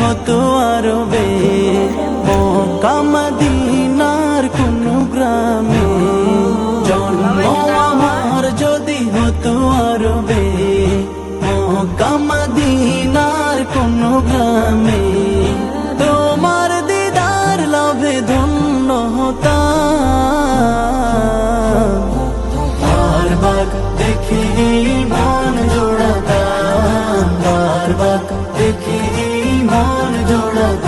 হতো আরবে মক্কা মদিনার কোন গ্রামে, জন্ম আমার যদি হতো আরবে মদিনার কোন গ্রামে, তোমার দিদার লাভে ধন্য হতাম। বারবার দেখি দেখি মন জোড়া